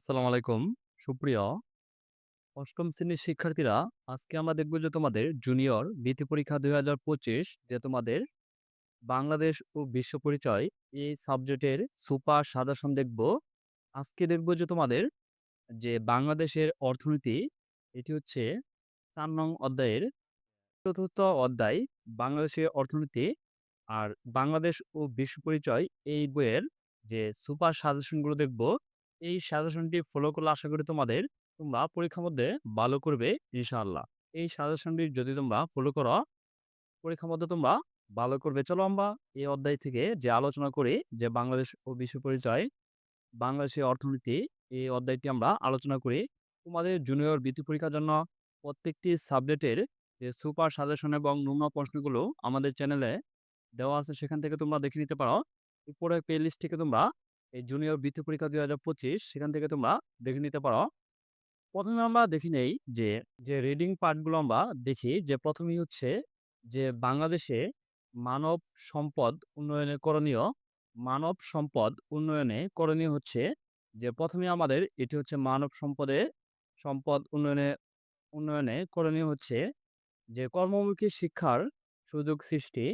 আসসালামু আলাইকুম। সুপ্রিয় অষ্টম শ্রেণির শিক্ষার্থীরা, আজকে আমরা দেখব যে তোমাদের জুনিয়র বৃত্তি পরীক্ষা ২০২৫ যে তোমাদের বাংলাদেশ ও বিশ্ব পরিচয় এই সাবজেক্টের সুপার সাজেশন দেখব। আজকে দেখব যে তোমাদের যে বাংলাদেশের অর্থনীতি এটি হচ্ছে ৪ নং অধ্যায়ের চতুর্থ অধ্যায় বাংলাদেশের অর্থনীতি আর বাংলাদেশ ও বিশ্ব পরিচয় এই বইয়ের যে সুপার সাজেশনগুলো দেখব। এই সাজেশনটি ফলো করলে আশা করি তোমাদের তোমরা পরীক্ষার মধ্যে ভালো করবে ইনশাআল্লাহ। এই সাজেশনটি যদি তোমরা ফলো করো, পরীক্ষার মধ্যে তোমরা ভালো করবে। চলো আমরা এই অধ্যায় থেকে যে আলোচনা করি যে বাংলাদেশ ও বিশ্ব পরিচয়, বাংলাদেশের অর্থনীতি এই অধ্যায়টি আমরা আলোচনা করি। তোমাদের জুনিয়র বৃত্তি পরীক্ষার জন্য প্রত্যেকটি সাবজেক্টের যে সুপার সাজেশন এবং নমুনা প্রশ্নগুলো আমাদের চ্যানেলে দেওয়া আছে সেখান থেকে তোমরা দেখে নিতে পারো। উপরে প্লে লিস্ট থেকে তোমরা এই জুনিয়র বৃত্তি পরীক্ষা ২০২৫ সেখান থেকে তোমরা দেখে নিতে পারো। প্রথমে আমরা দেখে নেই যে, যে রিডিং পার্টগুলো আমরা দেখি যে প্রথমেই হচ্ছে যে বাংলাদেশে মানব সম্পদ উন্নয়নে করণীয়, মানব সম্পদ উন্নয়নে করণীয় হচ্ছে যে প্রথমে আমাদের এটি হচ্ছে মানব সম্পদে সম্পদ উন্নয়নে উন্নয়নে করণীয় হচ্ছে যে কর্মমুখী শিক্ষার সুযোগ সৃষ্টি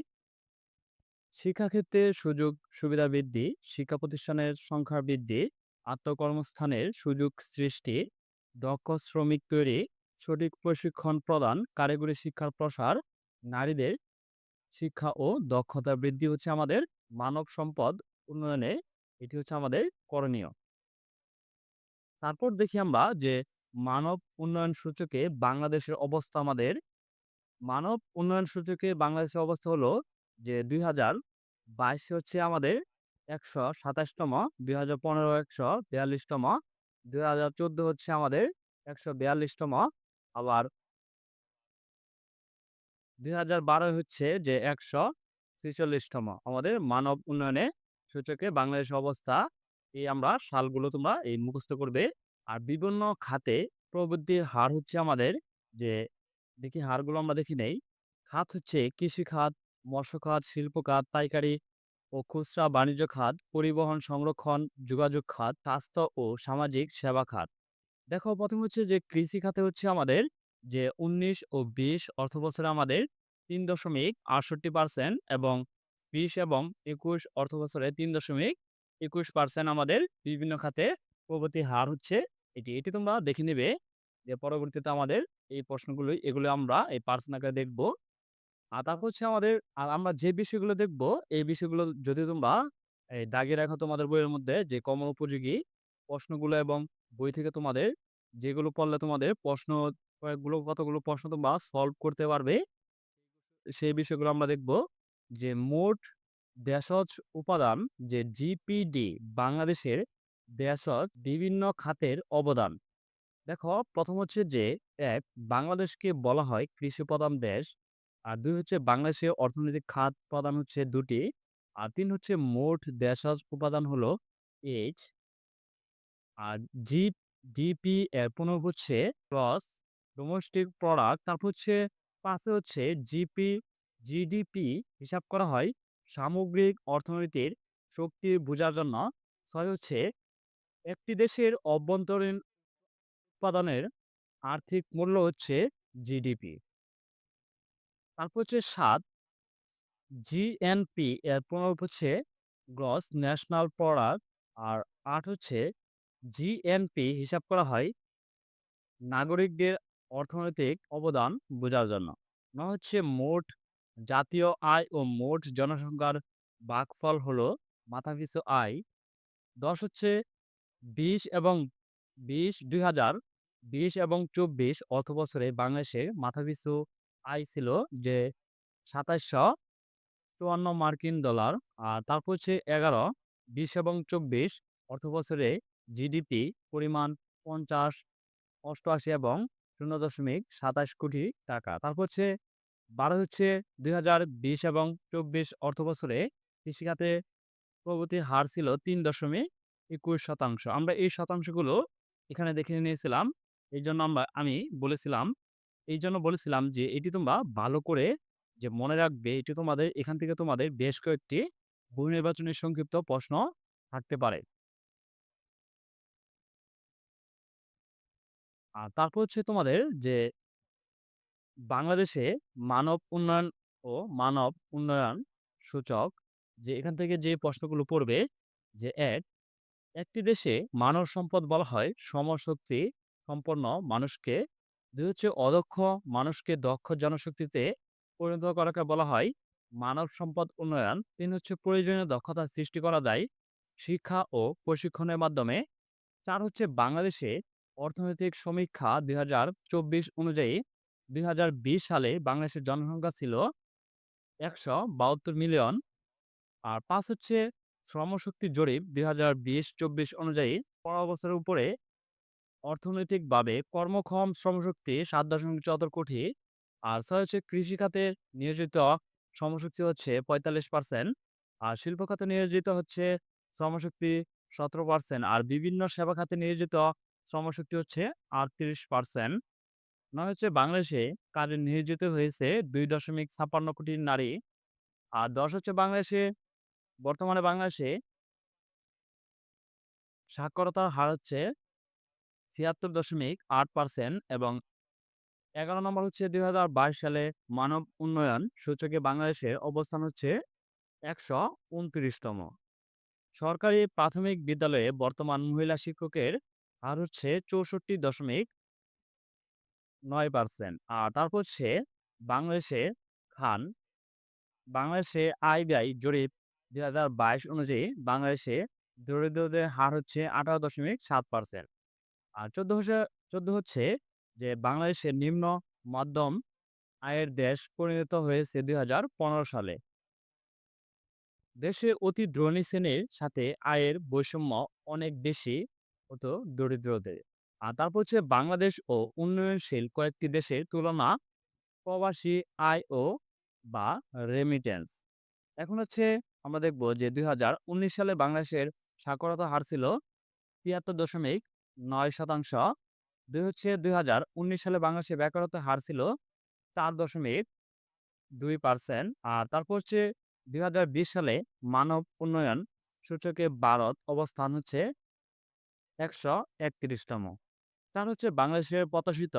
শিক্ষাক্ষেত্রে সুযোগ সুবিধা বৃদ্ধি, শিক্ষা প্রতিষ্ঠানের সংখ্যা বৃদ্ধি, আত্মকর্মস্থানের সুযোগ সৃষ্টি, দক্ষ শ্রমিক তৈরি, সঠিক প্রশিক্ষণ প্রদান, কারিগরি শিক্ষার প্রসার, নারীদের শিক্ষা ও দক্ষতা বৃদ্ধি হচ্ছে আমাদের মানব সম্পদ উন্নয়নে এটি হচ্ছে আমাদের করণীয়। তারপর দেখি আমরা যে মানব উন্নয়ন সূচকে বাংলাদেশের অবস্থা আমাদের মানব উন্নয়ন সূচকে বাংলাদেশের অবস্থা হলো যে ২০২২ হচ্ছে আমাদের ১২৭ তম, ২০১৫ ১৪২ তম, ২০১৪ হচ্ছে আমাদের একশো বিয়াল্লিশতম আবার ২০১২ হচ্ছে যে ১৪৬ তম আমাদের মানব উন্নয়নে সূচকে বাংলাদেশের অবস্থা। এই আমরা সালগুলো তোমরা এই মুখস্থ করবে। আর বিভিন্ন খাতে প্রবৃদ্ধির হার হচ্ছে আমাদের যে দেখি হারগুলো আমরা দেখি নেই। খাত হচ্ছে কৃষি খাত, মৎস্য খাত, শিল্প খাত, পাইকারি ও খুচরা বাণিজ্য খাত, পরিবহন, সংরক্ষণ, যোগাযোগ খাত, স্বাস্থ্য ও সামাজিক সেবা খাত। দেখো প্রথম হচ্ছে যে কৃষি খাতে হচ্ছে আমাদের যে ১৯ ও ২০ অর্থবছরে আমাদের ৩.৬৮% এবং ২০ এবং একুশ অর্থ বছরে তিন দশমিক একুশ পার্সেন্ট আমাদের বিভিন্ন খাতে প্রগতির হার হচ্ছে এটি। এটি তোমরা দেখে নেবে যে পরবর্তীতে আমাদের এই প্রশ্নগুলো এগুলো আমরা এই পার্সেন্ট আকারে দেখব। আর তারপর হচ্ছে আমাদের, আর আমরা যে বিষয়গুলো দেখব, এই বিষয়গুলো যদি তোমরা, এই দাগে রাখো তোমাদের বইয়ের মধ্যে যে কমন উপযোগী প্রশ্নগুলো এবং বই থেকে তোমাদের যেগুলো পড়লে তোমাদের প্রশ্ন, কয়েকগুলো কতগুলো প্রশ্ন তোমরা সলভ করতে পারবে। সেই বিষয়গুলো আমরা দেখব যে মোট ভেষজ উপাদান যে জিপিডি বাংলাদেশের ভেষজ বিভিন্ন খাতের অবদান। দেখো, প্রথম হচ্ছে যে এক, বাংলাদেশকে বলা হয় কৃষি প্রধান দেশ। আর দুই হচ্ছে বাংলাদেশের অর্থনৈতিক খাত প্রধান হচ্ছে দুটি আর তিন হচ্ছে মোট ভেষজ উপাদান হলো এইচ আর জি ডিপি, এর ১৫ হচ্ছে গ্রস ডোমেস্টিক প্রোডাক্ট। তারপর হচ্ছে ৫ এ হচ্ছে জিপি, জিডিপি হিসাব করা হয় সামগ্রিক অর্থনীতির শক্তি বোঝার জন্য। ছয় হচ্ছে একটি দেশের অভ্যন্তরীণ উৎপাদনের আর্থিক মূল্য হচ্ছে জিডিপি। তারপর হচ্ছে ৭ জিএনপি এর ১৫ হচ্ছে গ্রস ন্যাশনাল প্রোডাক্ট আর আট হচ্ছে জিএনপি হিসাব করা হয় নাগরিকদের অর্থনৈতিক অবদান বোঝার জন্য। ৯ হচ্ছে মোট জাতীয় আয় ও মোট জনসংখ্যার ভাগফল হলো মাথাপিছু আয়। ১০ হচ্ছে ২০ এবং ২০ ২০২০ এবং ২৪ অর্থবছরে বাংলাদেশের মাথাপিছু আয় ছিল যে ২৭৫৪ মার্কিন ডলার। আর তারপর হচ্ছে ১১, ২০ এবং ২৪ অর্থবছরে জিডিপি পরিমাণ ৫০, ৮৮ এবং ০.২৭ কোটি টাকা। তারপর হচ্ছে ১২ হচ্ছে ২০২০ এবং ২৪ অর্থবছরে কৃষিখাতে প্রগতির হার ছিল ৩.২১%। আমরা এই শতাংশগুলো এখানে দেখে নিয়েছিলাম। এই জন্য আমরা আমি বলেছিলাম এইজন্য বলেছিলাম যে, এটি তোমরা ভালো করে যে মনে রাখবে, এটি তোমাদের, এখান থেকে তোমাদের বেশ কয়েকটি বহু নির্বাচনী সংক্ষিপ্ত প্রশ্ন থাকতে পারে। আর তারপর হচ্ছে তোমাদের যে বাংলাদেশে মানব উন্নয়ন ও মানব উন্নয়ন সূচক যে এখান থেকে যে প্রশ্নগুলো পড়বে যে এক, একটি দেশে মানব সম্পদ বলা হয় সমশক্তি সম্পন্ন মানুষকে দুই হচ্ছে অদক্ষ মানুষকে দক্ষ জনশক্তিতে পরিণত করাকে বলা হয় মানব সম্পদ উন্নয়ন। তিন হচ্ছে প্রয়োজনীয় দক্ষতা সৃষ্টি করা যায় শিক্ষা ও প্রশিক্ষণের মাধ্যমে। চার হচ্ছে বাংলাদেশে অর্থনৈতিক সমীক্ষা দুই হাজার চব্বিশ অনুযায়ী দুই হাজার বিশ সালে বাংলাদেশের জনসংখ্যা ছিল একশো বাহাত্তর মিলিয়ন। আর পাঁচ হচ্ছে শ্রমশক্তি জরিপ দুই হাজার বিশ চব্বিশ অনুযায়ী পনেরো বছরের উপরে অর্থনৈতিকভাবে কর্মক্ষম শ্রমশক্তি সাত দশমিক চুয়াত্তর কোটি আর ছয় হচ্ছে কৃষিখাতে নিয়োজিত শ্রমশক্তি হচ্ছে পঁয়তাল্লিশ পার্সেন্ট আর শিল্প খাতে নিয়োজিত হচ্ছে শ্রমশক্তি সতেরো পার্সেন্ট আর বিভিন্ন সেবা খাতে নিয়োজিত শ্রমশক্তি হচ্ছে আটত্রিশ পার্সেন্ট নয় হচ্ছে বাংলাদেশে কাজে নিয়োজিত হয়েছে দুই দশমিক ছাপ্পান্ন কোটি নারী, আর দশ হচ্ছে বাংলাদেশে, বর্তমানে বাংলাদেশে সাক্ষরতার হার হচ্ছে ছিয়াত্তর দশমিক আট পার্সেন্ট এবং এগারো নম্বর হচ্ছে দুই হাজার বাইশ সালে মানব উন্নয়ন সূচকে বাংলাদেশের অবস্থান হচ্ছে একশো উনত্রিশতম। সরকারি প্রাথমিক বিদ্যালয়ে বর্তমান মহিলা শিক্ষকের হার হচ্ছে চৌষট্টি দশমিক নয় পার্সেন্ট আর তারপর হচ্ছে বাংলাদেশে খান, বাংলাদেশে ব্যয় জরিপ দুই হাজার বাইশ অনুযায়ী বাংলাদেশে দরিদ্রদের হার হচ্ছে আঠারো দশমিক সাত পার্সেন্ট আর চোদ্দ হচ্ছে চোদ্দ হচ্ছে যে বাংলাদেশের নিম্ন মাধ্যম আয়ের দেশ পরিণত হয়েছে দুই হাজার পনেরো সালে। দেশে অতি দ্রোণী শ্রেণির সাথে আয়ের বৈষম্য অনেক বেশি হতো দরিদ্রদের। আর তারপর হচ্ছে বাংলাদেশ ও উন্নয়নশীল কয়েকটি দেশের তুলনা প্রবাসী আয় ও বা রেমিটেন্স এখন হচ্ছে আমরা দেখব যে দুই হাজার উনিশ সালে বাংলাদেশের সাক্ষরতা হার ছিল তিয়াত্তর দশমিক নয় শতাংশ। দুই হচ্ছে দুই হাজার উনিশ সালে বাংলাদেশের বেকারত্বের হার ছিল চার দশমিক দুই পার্সেন্ট আর তারপর হচ্ছে দুই হাজার বিশ সালে মানব উন্নয়ন সূচকে ভারত অবস্থান হচ্ছে একশো একত্রিশতম। তার হচ্ছে বাংলাদেশের প্রত্যাশিত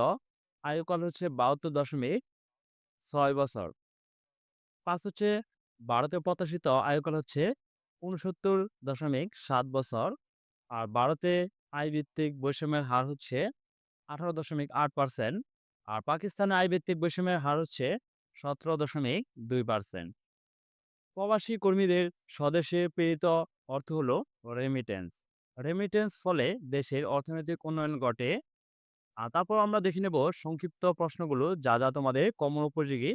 আয়ুকাল হচ্ছে বাহাত্তর দশমিক ছয় বছর। পাঁচ হচ্ছে ভারতের প্রত্যাশিত আয়ুকাল হচ্ছে উনসত্তর দশমিক সাত বছর আর ভারতে আয়ভিত্তিক বৈষম্যের হার হচ্ছে আঠারো দশমিক আট পার্সেন্ট আর পাকিস্তানে আয়ভিত্তিক বৈষম্যের হার হচ্ছে সতেরো দশমিক দুই পার্সেন্ট প্রবাসী কর্মীদের স্বদেশে প্রেরিত অর্থ হলো রেমিটেন্স রেমিটেন্স ফলে দেশের অর্থনৈতিক উন্নয়ন ঘটে। আর তারপর আমরা দেখে নেব সংক্ষিপ্ত প্রশ্নগুলো, যা যা তোমাদের কমন উপযোগী।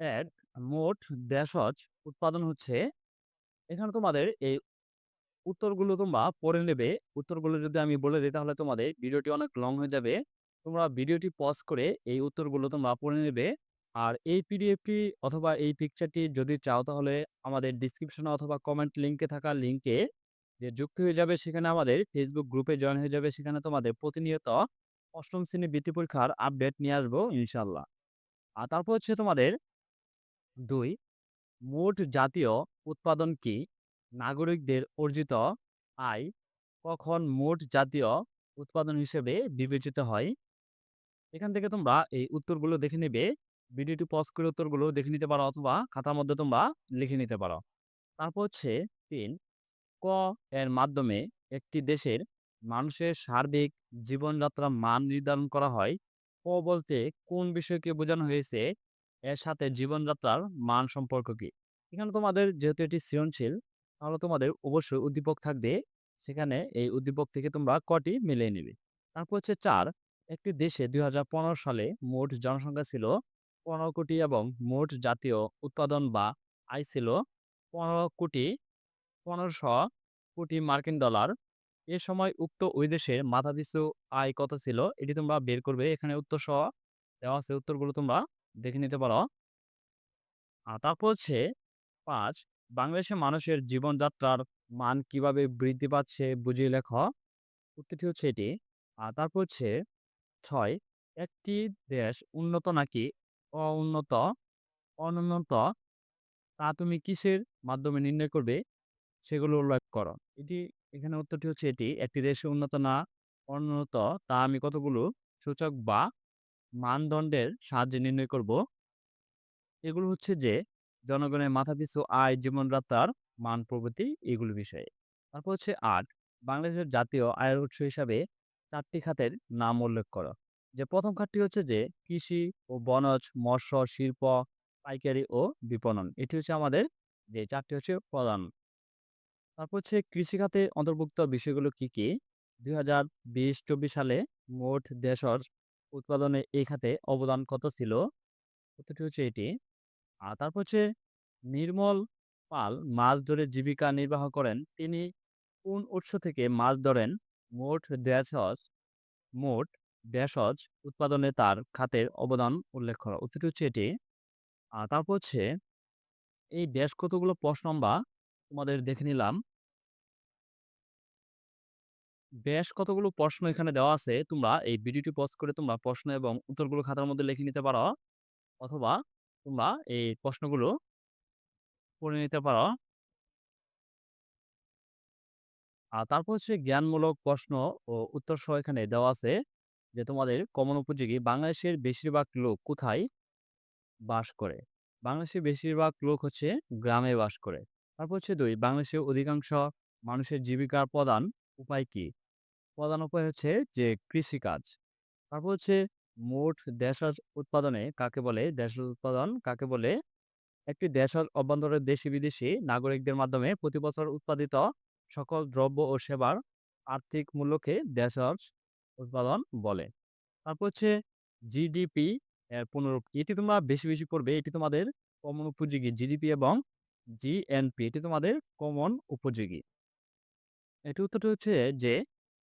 এক, মোট দেশজ উৎপাদন হচ্ছে, এখানে তোমাদের এই উত্তরগুলো তোমরা পড়ে নেবে। উত্তরগুলো যদি আমি বলে দিই, তাহলে তোমাদের ভিডিওটি অনেক লং হয়ে যাবে। তোমরা ভিডিওটি পজ করে এই উত্তরগুলো তোমরা পড়ে নেবে। আর এই পিডিএফটি অথবা এই পিকচারটি যদি চাও, তাহলে আমাদের ডিসক্রিপশনে অথবা কমেন্ট লিঙ্কে থাকা লিঙ্কে যে যুক্ত হয়ে যাবে, সেখানে আমাদের ফেসবুক গ্রুপে জয়েন হয়ে যাবে। সেখানে তোমাদের প্রতিনিয়ত অষ্টম শ্রেণি বৃত্তি পরীক্ষার আপডেট নিয়ে আসব ইনশাল্লাহ আর তারপর হচ্ছে তোমাদের দুই, মোট জাতীয় উৎপাদন কি? নাগরিকদের অর্জিত আয় কখন মোট জাতীয় উৎপাদন হিসেবে বিবেচিত হয়? এখান থেকে তোমরা এই উত্তরগুলো দেখে নেবে। ভিডিওটি পজ করে উত্তরগুলো দেখে নিতে পারো অথবা খাতার মধ্যে তোমরা লিখে নিতে পারো। তারপর হচ্ছে তিন, ক এর মাধ্যমে একটি দেশের মানুষের সার্বিক জীবনযাত্রার মান নির্ধারণ করা হয়। ক বলতে কোন বিষয়কে বোঝানো হয়েছে? এর সাথে জীবনযাত্রার মান সম্পর্ক কি? এখানে তোমাদের যেহেতু এটি সৃজনশীল তাহলে তোমাদের অবশ্যই উদ্দীপক থাকবে। সেখানে এই উদ্দীপক থেকে তোমরা কটি মিলিয়ে নেবে। তারপর হচ্ছে চার। একটি দেশে দুই হাজার পনেরো সালে মোট জনসংখ্যা ছিল পনেরো কোটি এবং মোট জাতীয় উৎপাদন বা আয় ছিল পনেরো কোটি, পনেরোশো কোটি মার্কিন ডলার। এ সময় উক্ত ওই দেশের মাথাপিছু আয় কত ছিল এটি তোমরা বের করবে। এখানে উত্তর সহ দেওয়া আছে, উত্তরগুলো তোমরা দেখে নিতে পারো। আর তারপর হচ্ছে পাঁচ। বাংলাদেশের মানুষের জীবনযাত্রার মান কীভাবে বৃদ্ধি পাচ্ছে বুঝিয়ে লেখ। উত্তরটি হচ্ছে এটি। আর তারপর হচ্ছে ছয়, একটি দেশ উন্নত নাকি অউন্নত অনুন্নত। তা তুমি কিসের মাধ্যমে নির্ণয় করবে? সেগুলো উল্লেখ করো। এটি, এখানে উত্তরটি হচ্ছে এটি, একটি দেশ উন্নত না অনুন্নত? তা আমি কতগুলো সূচক বা মানদণ্ডের সাহায্যে নির্ণয় করব। এগুলো হচ্ছে যে জনগণের মাথাপিছু আয়, জীবনযাত্রার মান প্রভৃতি এগুলো বিষয়ে। তারপর হচ্ছে আট বাংলাদেশের জাতীয় আয়ের উৎস হিসাবে চারটি খাতের নাম উল্লেখ করো। যে প্রথম খাতটি হচ্ছে যে কৃষি ও বনজ, মৎস্য, শিল্প, পাইকারি ও বিপণন। এটি হচ্ছে আমাদের যে চারটি হচ্ছে প্রধান। তারপর হচ্ছে কৃষি খাতে অন্তর্ভুক্ত বিষয়গুলো কি, কি? ২০২০-২৪ সালে মোট দেশর উৎপাদনে এই খাতে অবদান কত ছিল? উত্তরটি হচ্ছে এটি। আর তারপর হচ্ছে নির্মল পাল মাছ ধরে জীবিকা নির্বাহ করেন। তিনি কোন উৎস থেকে মাছ ধরেন? মোট দেশজ মোট দেশজ উৎপাদনে তার খাতের অবদান উল্লেখ করা উত্তরটি হচ্ছে এটি। আর তারপর হচ্ছে এই বেশ কতগুলো প্রশ্ন আমরা তোমাদের দেখে নিলাম। বেশ কতগুলো প্রশ্ন এখানে দেওয়া আছে। তোমরা এই ভিডিওটি পজ করে তোমরা প্রশ্ন এবং উত্তরগুলো খাতার মধ্যে লিখে নিতে পারো। অথবা তোমরা এই প্রশ্নগুলো পড়ে নিতে পারো। আর তারপর হচ্ছে জ্ঞানমূলক প্রশ্ন ও উত্তর সহ এখানে দেওয়া আছে যে তোমাদের কমন উপযোগী বাংলাদেশের বেশিরভাগ লোক কোথায় বাস করে? বাংলাদেশের বেশিরভাগ লোক হচ্ছে গ্রামে বাস করে। তারপর হচ্ছে দুই, বাংলাদেশের অধিকাংশ মানুষের জীবিকার প্রধান উপায় কি? প্রধান উপায় হচ্ছে যে কৃষিকাজ। তারপর হচ্ছে মোট দেশজ উৎপাদনে কাকে বলে? দেশজ উৎপাদন কাকে বলে? একটি দেশের অভ্যন্তরে দেশি-বিদেশি নাগরিকদের মাধ্যমে প্রতি বছর উৎপাদিত সকল দ্রব্য ও সেবার আর্থিক মূল্যকে দেশজ উৎপাদন বলে। তারপর হচ্ছে জিডিপি এর পুনরুক্তি। এটি তোমরা বেশি, বেশি পড়বে। এটি তোমাদের কমন উপযোগী জিডিপি এবং জিএনপি এটি তোমাদের কমন উপযোগী। এটি উত্তরটি হচ্ছে যে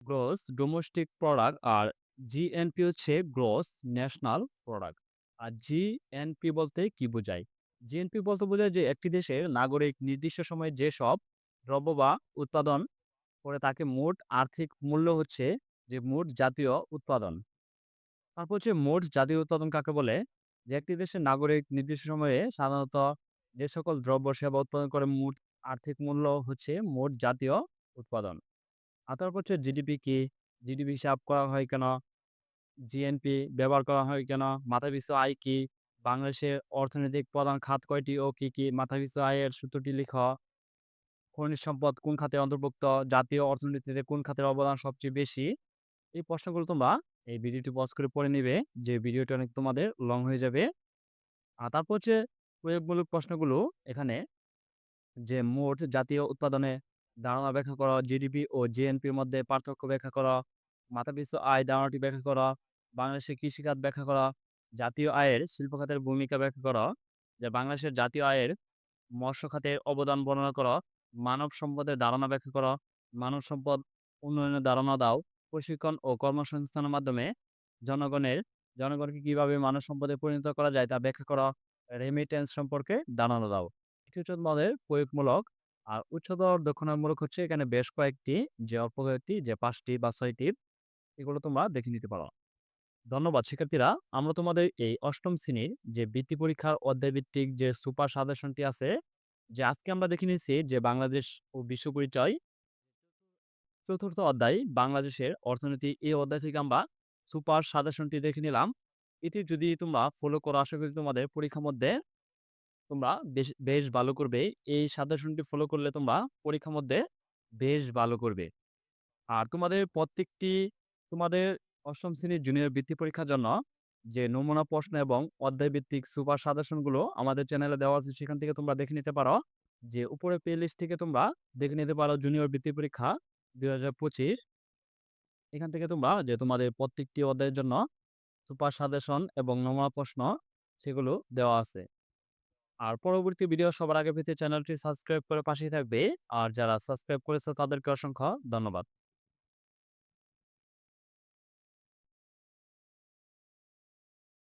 গ্রোস ডোমেস্টিক প্রোডাক্ট আর জিএনপি হচ্ছে গ্রস ন্যাশনাল প্রোডাক্ট। আর জিএনপি বলতে কি বোঝায়? জিএনপি বলতে বোঝায় যে একটি দেশের নাগরিক নির্দিষ্ট সময়ে যেসব দ্রব্য বা উৎপাদন করে তাকে মোট আর্থিক মূল্য হচ্ছে যে মোট জাতীয় উৎপাদন। তারপর হচ্ছে মোট জাতীয় উৎপাদন কাকে বলে? যে একটি দেশের নাগরিক নির্দিষ্ট সময়ে সাধারণত যে সকল দ্রব্য সেবা উৎপাদন করে মোট আর্থিক মূল্য হচ্ছে মোট জাতীয় উৎপাদন। আর তারপর হচ্ছে জিডিপি কি? জিডিপি হিসাব করা হয় কেন? জিএনপি ব্যবহার করা হয় কেন? মাথা মাথাপিছু আয় কি? বাংলাদেশের অর্থনৈতিক প্রধান খাত কয়টি ও কি, কি? মাথা মাথাপিছু আয়ের সূত্রটি লিখ। খনিজ সম্পদ কোন খাতে অন্তর্ভুক্ত? জাতীয় অর্থনীতিতে কোন খাতের অবদান সবচেয়ে বেশি? এই প্রশ্নগুলো তোমরা এই ভিডিওটি পজ করে পড়ে নিবে। যে ভিডিওটি অনেক তোমাদের লং হয়ে যাবে। আর তারপর হচ্ছে প্রয়োগমূলক প্রশ্নগুলো এখানে যে মোট জাতীয় উৎপাদনে ধারণা ব্যাখ্যা করা, জিডিপি ও জিএনপির মধ্যে পার্থক্য ব্যাখ্যা করা, মাথাপিছু আয় ধারণাটি ব্যাখ্যা করা, বাংলাদেশের কৃষিখাত ব্যাখ্যা করা, জাতীয় আয়ের শিল্প খাতের ভূমিকা ব্যাখ্যা করা, যে বাংলাদেশের জাতীয় আয়ের মৎস্য খাতের অবদান বর্ণনা করা, মানব সম্পদের ধারণা ব্যাখ্যা করা, মানব সম্পদ উন্নয়নের ধারণা দাও, প্রশিক্ষণ ও কর্মসংস্থানের মাধ্যমে জনগণের জনগণকে কীভাবে মানব সম্পদে পরিণত করা যায় তা ব্যাখ্যা করা, রেমিটেন্স সম্পর্কে ধারণা দাও। এটি হচ্ছে তোমাদের প্রয়োগমূলক। আর উচ্চতর দক্ষিণামূলক হচ্ছে এখানে বেশ কয়েকটি যে অল্প কয়েকটি যে পাঁচটি বা ছয়টি এগুলো তোমরা দেখে নিতে পারো। ধন্যবাদ শিক্ষার্থীরা। আমরা তোমাদের এই অষ্টম শ্রেণির যে বৃত্তি পরীক্ষার অধ্যায়ভিত্তিক যে সুপার সাজেশনটি আছে, যে আজকে আমরা দেখে নিয়েছি যে বাংলাদেশ ও বিশ্ব পরিচয় চতুর্থ অধ্যায় বাংলাদেশের অর্থনীতি এই অধ্যায় থেকে আমরা সুপার সাজেশনটি দেখে নিলাম। এটি যদি তোমরা ফলো করো আশা করি তোমাদের পরীক্ষার মধ্যে তোমরা বেশ বেশ ভালো করবে। এই সাজেশনটি ফলো করলে তোমরা পরীক্ষার মধ্যে বেশ ভালো করবে। আর তোমাদের প্রত্যেকটি তোমাদের ৮ম শ্রেণির জুনিয়র বৃত্তি পরীক্ষার জন্য যে নমুনা প্রশ্ন এবং অধ্যায়ভিত্তিক সুপার সাজেশনগুলো আমাদের চ্যানেলে দেওয়া আছে, সেখান থেকে তোমরা দেখে নিতে পারো। যে উপরে প্লে লিস্ট থেকে তোমরা দেখে নিতে পারো জুনিয়র বৃত্তি পরীক্ষা ২০২৫ এখান থেকে তোমরা যে তোমাদের প্রত্যেকটি অধ্যায়ের জন্য সুপার সাজেশন এবং নমুনা প্রশ্ন সেগুলো দেওয়া আছে। আর পরবর্তী ভিডিও সবার আগে পেতে চ্যানেলটি সাবস্ক্রাইব করে পাশেই থাকবে। আর যারা সাবস্ক্রাইব করেছ তাদেরকে অসংখ্য ধন্যবাদ।